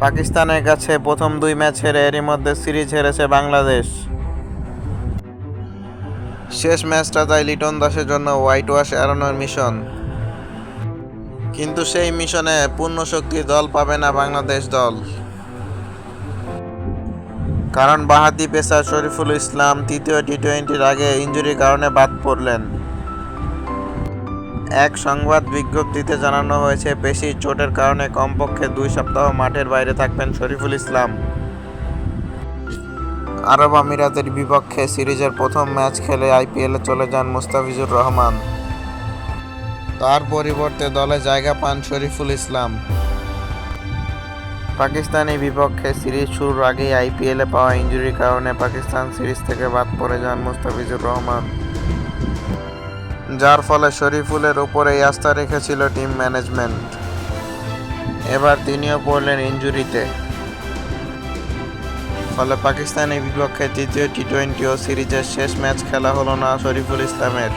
পাকিস্তানের কাছে প্রথম দুই ম্যাচ হেরে এরই মধ্যে সিরিজ হেরেছে বাংলাদেশ। শেষ ম্যাচটা তাই লিটন দাসের জন্য হোয়াইট ওয়াশ এড়ানোর মিশন। কিন্তু সেই মিশনে পূর্ণ শক্তি দল পাবে না বাংলাদেশ দল। কারণ বাহাতি পেসার শরীফুল ইসলাম তৃতীয় টি টোয়েন্টির আগে ইঞ্জুরির কারণে বাদ পড়লেন। এক সংবাদ বিজ্ঞপ্তিতে জানানো হয়েছে, পেশির চোটের কারণে কমপক্ষে দুই সপ্তাহ মাঠের বাইরে থাকবেন শরীফুল ইসলাম। আরব আমিরাতের বিপক্ষে সিরিজের প্রথম ম্যাচ খেলে আইপিএলে চলে যান মুস্তাফিজুর রহমান। তার পরিবর্তে দলে জায়গা পান শরীফুল ইসলাম। পাকিস্তানি বিপক্ষে সিরিজ শুরুর আগেই আইপিএলে পাওয়া ইঞ্জুরির কারণে পাকিস্তান সিরিজ থেকে বাদ পড়ে যান মুস্তাফিজুর রহমান। যার ফলে শরীফুলের উপরেই আস্থা রেখেছিল টিম ম্যানেজমেন্ট। এবার তিনিও পড়লেন ইঞ্জুরিতে ফলে পাকিস্তানের বিপক্ষে তৃতীয় টি টোয়েন্টি ও সিরিজের শেষ ম্যাচ খেলা হলো না শরীফুল ইসলামের।